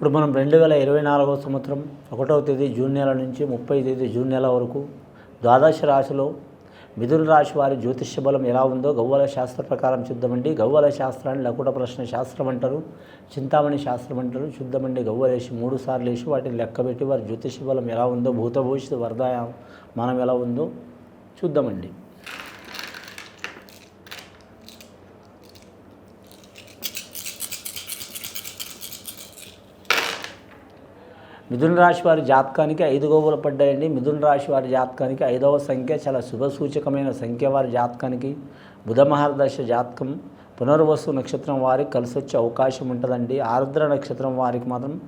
ఇప్పుడు మనం రెండు వేల ఇరవై నాలుగవ సంవత్సరం ఒకటవ తేదీ జూన్ నెల నుంచి ముప్పై తేదీ జూన్ నెల వరకు ద్వాదశ రాశిలో మిథున రాశి వారి జ్యోతిష్య బలం ఎలా ఉందో గవ్వల శాస్త్ర ప్రకారం చూద్దామండి. గవ్వల శాస్త్రాన్ని లకుట ప్రశ్న శాస్త్రం అంటారు చింతామణి శాస్త్రం అంటారు. చూద్దామండి గవ్వలేసి మూడు సార్లు వేసి వాటిని లెక్కబెట్టి వారి జ్యోతిష్య బలం ఎలా ఉందో భూతభవిష్యత్ వరదాయ మనం ఎలా ఉందో చూద్దామండి. మిథున రాశి వారి జాతకానికి ఐదు గోవులు పడ్డాయండి. మిథున రాశి వారి జాతకానికి ఐదవ సంఖ్య చాలా శుభ సూచకమైన సంఖ్య వారి జాతకానికి. బుధ జాతకం పునర్వసు నక్షత్రం వారికి కలిసి వచ్చే అవకాశం ఉంటుందండి. ఆర్ద్ర నక్షత్రం వారికి మాత్రం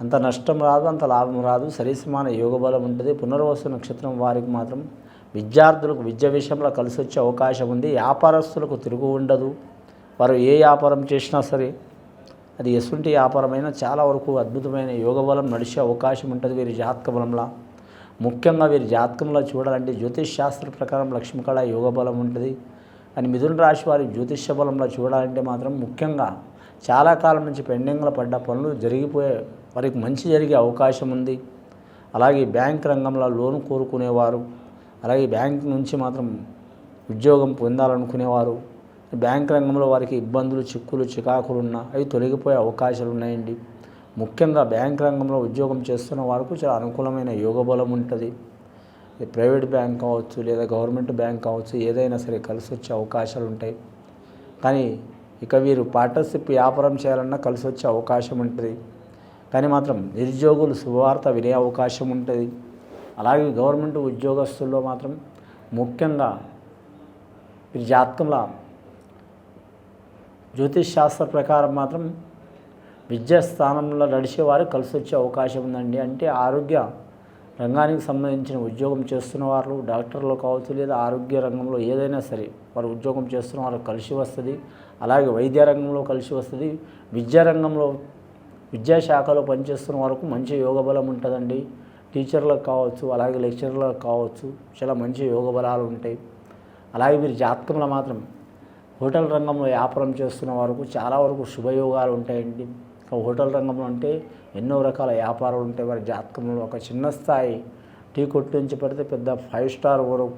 అంత నష్టం రాదు అంత లాభం రాదు. సరిసమాన యోగ బలం ఉంటుంది. పునర్వసు నక్షత్రం వారికి మాత్రం విద్యార్థులకు విద్య విషయంలో కలిసి వచ్చే అవకాశం ఉంది. వ్యాపారస్తులకు తిరుగు ఉండదు. వారు ఏ వ్యాపారం చేసినా సరే అది ఎసుంటి వ్యాపారమైన చాలా వరకు అద్భుతమైన యోగ బలం నడిచే అవకాశం ఉంటుంది వీరి జాతక బలంలో. ముఖ్యంగా వీరి జాతకంలో చూడాలంటే జ్యోతిష్ శాస్త్ర ప్రకారం లక్ష్మీకళ యోగ బలం ఉంటుంది. అని మిథున రాశి వారి జ్యోతిష్య బలంలో చూడాలంటే మాత్రం ముఖ్యంగా చాలా కాలం నుంచి పెండింగ్లో పడ్డ పనులు జరిగిపోయే వారికి మంచి జరిగే అవకాశం ఉంది. అలాగే బ్యాంక్ రంగంలో లోన్ కోరుకునేవారు. అలాగే బ్యాంక్ నుంచి మాత్రం ఉద్యోగం పొందాలనుకునేవారు. బ్యాంక్ రంగంలో వారికి ఇబ్బందులు చిక్కులు చికాకులు ఉన్నా అవి తొలగిపోయే అవకాశాలు ఉన్నాయండి. ముఖ్యంగా బ్యాంక్ రంగంలో ఉద్యోగం చేస్తున్న వారికి చాలా అనుకూలమైన యోగ బలం ఉంటుంది. ప్రైవేట్ బ్యాంక్ కావచ్చు లేదా గవర్నమెంట్ బ్యాంక్ కావచ్చు ఏదైనా సరే కలిసి వచ్చే అవకాశాలు ఉంటాయి. కానీ ఇక వీరు పార్ట్నర్షిప్ వ్యాపారం చేయాలన్నా కలిసి వచ్చే అవకాశం ఉంటుంది. కానీ మాత్రం నిరుద్యోగులు శుభవార్త వినే అవకాశం ఉంటుంది. అలాగే గవర్నమెంట్ ఉద్యోగస్తుల్లో మాత్రం ముఖ్యంగా వీరి జాతకంలో జ్యోతిష్ శాస్త్ర ప్రకారం మాత్రం విద్యా స్థానంలో నడిచేవారు కలిసి వచ్చే అవకాశం ఉందండి. అంటే ఆరోగ్య రంగానికి సంబంధించిన ఉద్యోగం చేస్తున్న వారు డాక్టర్లు కావచ్చు లేదా ఆరోగ్య రంగంలో ఏదైనా సరే వారు ఉద్యోగం చేస్తున్న వారు కలిసి వస్తుంది. అలాగే వైద్య రంగంలో కలిసి వస్తుంది. విద్యా రంగంలో విద్యాశాఖలో పనిచేస్తున్న వరకు మంచి యోగ బలం ఉంటుందండి. టీచర్లకు కావచ్చు అలాగే లెక్చరర్లకు కావచ్చు చాలా మంచి యోగ బలాలు ఉంటాయి. అలాగే వీరి జాతకంలో మాత్రం హోటల్ రంగంలో వ్యాపారం చేస్తున్న వరకు చాలా వరకు శుభయోగాలు ఉంటాయండి. హోటల్ రంగంలో అంటే ఎన్నో రకాల వ్యాపారాలు ఉంటాయి. వారి జాతకంలో ఒక చిన్న స్థాయి టీ కొట్టు నుంచి పెడితే పెద్ద ఫైవ్ స్టార్ వరకు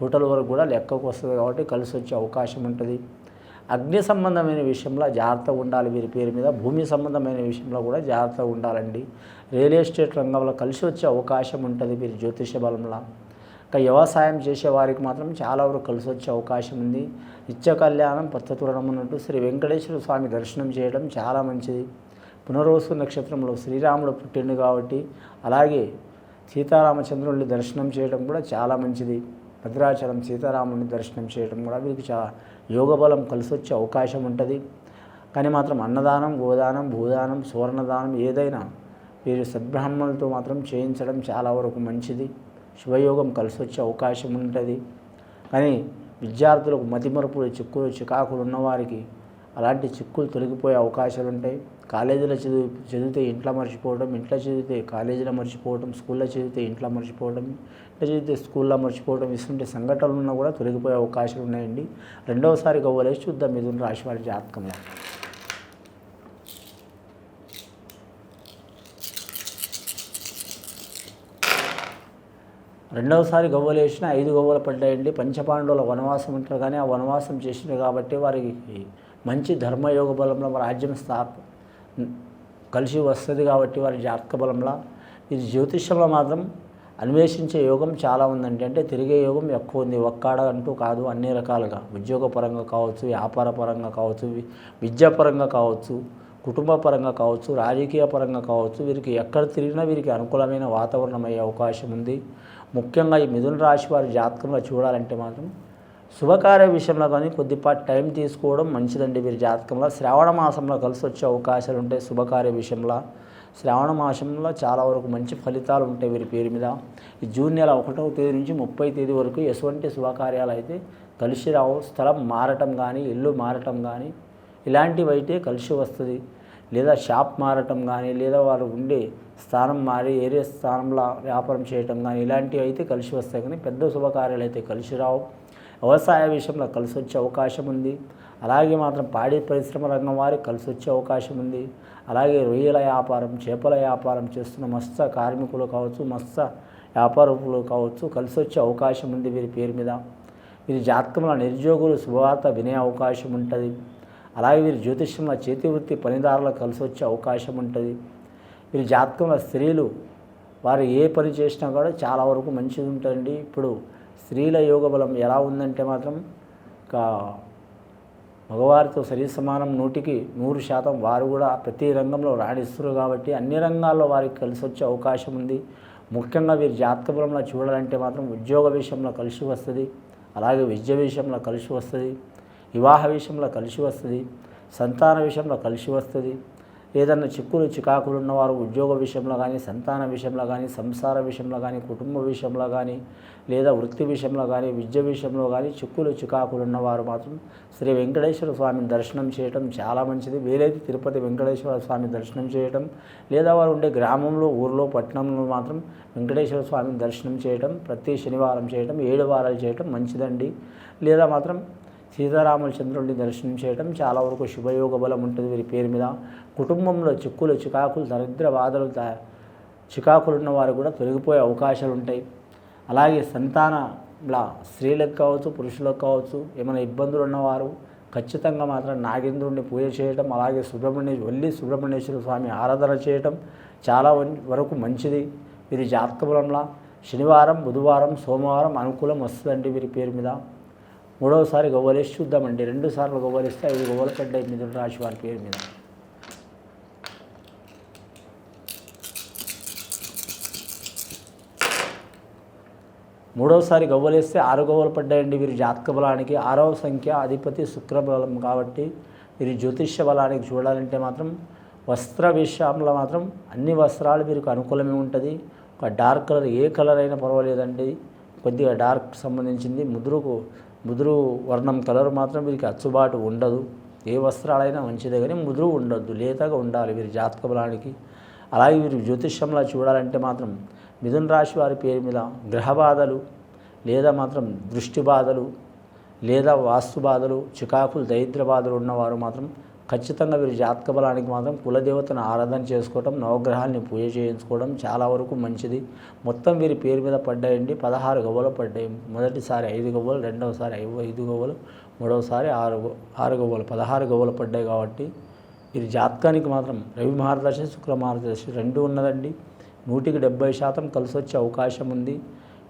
హోటల్ వరకు కూడా లెక్కకు వస్తుంది కాబట్టి కలిసి వచ్చే అవకాశం ఉంటుంది. అగ్ని సంబంధమైన విషయంలో జాగ్రత్తగా ఉండాలి. వీరి పేరు మీద భూమి సంబంధమైన విషయంలో కూడా జాగ్రత్తగా ఉండాలండి. రియల్ ఎస్టేట్ రంగంలో కలిసి వచ్చే అవకాశం ఉంటుంది వీరి జ్యోతిష బలంలో. వ్యవసాయం చేసే వారికి మాత్రం చాలా వరకు కలిసి వచ్చే అవకాశం ఉంది. నిత్య కళ్యాణం పచ్చతురణం అన్నట్టు శ్రీ వెంకటేశ్వర స్వామి దర్శనం చేయడం చాలా మంచిది. పునరోసు నక్షత్రంలో శ్రీరాముడు పుట్టిండు కాబట్టి అలాగే సీతారామచంద్రుడిని దర్శనం చేయడం కూడా చాలా మంచిది. భద్రాచలం సీతారాముని దర్శనం చేయడం కూడా వీరికి చాలా యోగ బలం కలిసి వచ్చే అవకాశం ఉంటుంది. కానీ మాత్రం అన్నదానం గోదానం భూదానం సువర్ణదానం ఏదైనా వీరు సద్బ్రాహ్మణులతో మాత్రం చేయించడం చాలా వరకు మంచిది. శుభయోగం కలిసి వచ్చే అవకాశం ఉంటుంది. కానీ విద్యార్థులకు మతిమరుపులు చిక్కులు చికాకులు ఉన్నవారికి అలాంటి చిక్కులు తొలగిపోయే అవకాశాలు ఉంటాయి కాలేజీలో చదువు చదివితే ఇంట్లో మర్చిపోవడం ఇంట్లో చదివితే కాలేజీలో మర్చిపోవడం స్కూల్లో చదివితే ఇంట్లో మర్చిపోవడం ఇంట్లో చదివితే స్కూల్లో మర్చిపోవడం ఇటువంటి సంఘటనలు ఉన్నా కూడా తొలగిపోయే అవకాశాలు ఉన్నాయండి రెండవసారి గవ్వలేసి చూద్దాం మిథున రాశి వారి జాతకంలో. రెండవసారి గవ్వలు వేసిన ఐదు గవ్వలు పడ్డాయండి. పంచపాండవుల వనవాసం ఉంటారు కానీ ఆ వనవాసం చేసినారు కాబట్టి వారికి మంచి ధర్మయోగ బలంలో రాజ్యం స్థాప కలిసి వస్తుంది కాబట్టి వారి జాతక బలంలో. ఇది జ్యోతిష్యంలో మాత్రం అన్వేషించే యోగం చాలా ఉందండి. అంటే తిరిగే యోగం ఎక్కువ ఉంది. ఒక్కాడ అంటూ కాదు అన్ని రకాలుగా. ఉద్యోగపరంగా కావచ్చు వ్యాపార పరంగా కావచ్చు విద్యాపరంగా కావచ్చు కుటుంబ పరంగా కావచ్చు రాజకీయ పరంగా కావచ్చు వీరికి ఎక్కడ తిరిగినా వీరికి అనుకూలమైన వాతావరణం అయ్యే అవకాశం ఉంది. ముఖ్యంగా ఈ మిథున రాశి వారి జాతకంలో చూడాలంటే మాత్రం శుభకార్య విషయంలో కానీ కొద్దిపాటి టైం తీసుకోవడం మంచిదండి వీరి జాతకంలో. శ్రావణ మాసంలో కలిసి వచ్చే అవకాశాలు ఉంటాయి శుభకార్య విషయంలో. శ్రావణ మాసంలో చాలా వరకు మంచి ఫలితాలు ఉంటాయి వీరి పేరు మీద. ఈ జూన్ నెల ఒకటవ తేదీ నుంచి ముప్పై తేదీ వరకు ఎటువంటి శుభకార్యాలు అయితే కలిసి రావు. స్థలం మారటం కానీ ఇల్లు మారటం కానీ ఇలాంటివి అయితే కలిసి వస్తుంది. లేదా షాప్ మారటం కానీ లేదా వారు ఉండే స్థానం మారి ఏరియా స్థానంలో వ్యాపారం చేయటం కానీ ఇలాంటివి అయితే కలిసి వస్తాయి. కానీ పెద్ద శుభకార్యాలు అయితే కలిసి రావు. వ్యవసాయ విషయంలో కలిసి వచ్చే అవకాశం ఉంది. అలాగే మాత్రం పాడి పరిశ్రమ రంగం వారికి కలిసి వచ్చే అవకాశం ఉంది. అలాగే రొయ్యల వ్యాపారం చేపల వ్యాపారం చేస్తున్న మత్స్య కార్మికులు కావచ్చు మత్స్య వ్యాపారులు కావచ్చు కలిసి వచ్చే అవకాశం ఉంది వీరి పేరు మీద. వీరి జాతకంలో నిరుద్యోగులు శుభవార్త వినే అవకాశం ఉంటుంది. అలాగే వీరి జ్యోతిష్యంలో చేతివృత్తి పనిదారులు కలిసి వచ్చే అవకాశం ఉంటుంది. వీరి జాతకంలో స్త్రీలు వారు ఏ పని చేసినా కూడా చాలా వరకు మంచిది ఉంటుందండి. ఇప్పుడు స్త్రీల యోగ బలం ఎలా ఉందంటే మాత్రం మగవారితో సరి సమానం నూటికి నూరు శాతం వారు కూడా ప్రతి రంగంలో రాణిస్తున్నారు కాబట్టి అన్ని రంగాల్లో వారికి కలిసి వచ్చే అవకాశం ఉంది. ముఖ్యంగా వీరి జాతక బలంలో చూడాలంటే మాత్రం ఉద్యోగ విషయంలో కలిసి వస్తుంది. అలాగే విద్య విషయంలో కలిసి వస్తుంది. వివాహ విషయంలో కలిసి వస్తుంది సంతాన విషయంలో కలిసి వస్తుంది. ఏదన్నా చిక్కులు చికాకులు ఉన్నవారు ఉద్యోగ విషయంలో కానీ సంతాన విషయంలో కానీ సంసార విషయంలో కానీ కుటుంబ విషయంలో కానీ లేదా వృత్తి విషయంలో కానీ విద్య విషయంలో కానీ చిక్కులు చికాకులు ఉన్నవారు మాత్రం శ్రీ వెంకటేశ్వర స్వామిని దర్శనం చేయటం చాలా మంచిది. వీలైతే తిరుపతి వెంకటేశ్వర స్వామి దర్శనం చేయటం లేదా వారు ఉండే గ్రామంలో ఊర్లో పట్టణంలో మాత్రం వెంకటేశ్వర స్వామిని దర్శనం చేయటం ప్రతి శనివారం చేయటం ఏడు వారాలు చేయటం మంచిదండి. లేదా మాత్రం సీతారామచంద్రుడిని దర్శనం చేయడం చాలా వరకు శుభయోగ బలం ఉంటుంది వీరి పేరు మీద. కుటుంబంలో చిక్కులు చికాకులు దరిద్ర బాధలు ద- చికాకులు ఉన్న వారు కూడా తొలగిపోయే అవకాశాలు ఉంటాయి. అలాగే సంతానంలా స్త్రీలకు కావచ్చు పురుషులకు కావచ్చు ఏమైనా ఇబ్బందులు ఉన్నవారు ఖచ్చితంగా మాత్రం నాగేంద్రుడిని పూజ చేయడం అలాగే సుబ్రహ్మణ్య వల్లి సుబ్రహ్మణ్యేశ్వర స్వామి ఆరాధన చేయటం చాలా వన్- వరకు మంచిది. వీరి జాతక బలంలా శనివారం బుధవారం సోమవారం అనుకూలం వస్తుందండి వీరి పేరు మీద. మూడవసారి గవ్వలేసి చూద్దామండి. రెండు సార్లు గవ్వలిస్తే ఐదు గవ్వలు పడ్డాయి మిథున రాశి వారి పేరు మీద. మూడవసారి గవ్వలేస్తే ఆరు గవ్వలు పడ్డాయండి వీరి జాతక బలానికి. ఆరవ సంఖ్య అధిపతి శుక్రబలం కాబట్టి వీరి జ్యోతిష్య బలానికి చూడాలంటే మాత్రం వస్త్ర విషయంలో మాత్రం అన్ని వస్త్రాలు వీరికి అనుకూలమే ఉంటుంది. ఒక డార్క్ కలర్ ఏ కలర్ అయినా పర్వాలేదండి. కొద్దిగా డార్క్ సంబంధించింది. ముదురుకు ముదురు వర్ణం కలర్ మాత్రం వీరికి అచ్చుబాటు ఉండదు. ఏ వస్త్రాలైనా మంచిదే కానీ ముదురు ఉండొద్దు. లేతగా ఉండాలి వీరి జాతక బలానికి అలాగే వీరు జ్యోతిష్యంలా చూడాలంటే మాత్రం మిథున రాశి వారి పేరు మీద గ్రహ బాధలు లేదా మాత్రం దృష్టి బాధలు లేదా వాస్తు బాధలు చికాకులు దరిద్ర బాధలు ఉన్నవారు మాత్రం ఖచ్చితంగా వీరి జాతక బలానికి మాత్రం కులదేవతను ఆరాధన చేసుకోవడం నవగ్రహాల్ని పూజ చేయించుకోవడం చాలా వరకు మంచిది. మొత్తం వీరి పేరు మీద పడ్డాయండి. పదహారు గవ్వలు పడ్డాయి. మొదటిసారి ఐదు గవ్వలు రెండవసారి ఐదు ఐదు గవ్వలు మూడవసారి ఆరు ఆరు గవ్వలు పదహారు గవ్వలు పడ్డాయి కాబట్టి వీరి జాతకానికి మాత్రం రవి మహారదర్శి శుక్ర మహారదర్శి రెండు ఉన్నదండి. నూటికి డెబ్బై శాతం కలిసి వచ్చే అవకాశం ఉంది.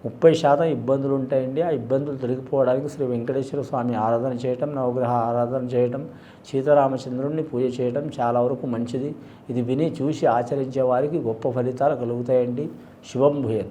ముప్పై శాతం ఇబ్బందులు ఉంటాయండి. ఆ ఇబ్బందులు తొలగిపోవడానికి శ్రీ వెంకటేశ్వర స్వామి ఆరాధన చేయటం నవగ్రహ ఆరాధన చేయటం సీతారామచంద్రుడిని పూజ చేయటం చాలా వరకు మంచిది. ఇది విని చూసి ఆచరించే వారికి గొప్ప ఫలితాలు కలుగుతాయండి. శుభం భూయన్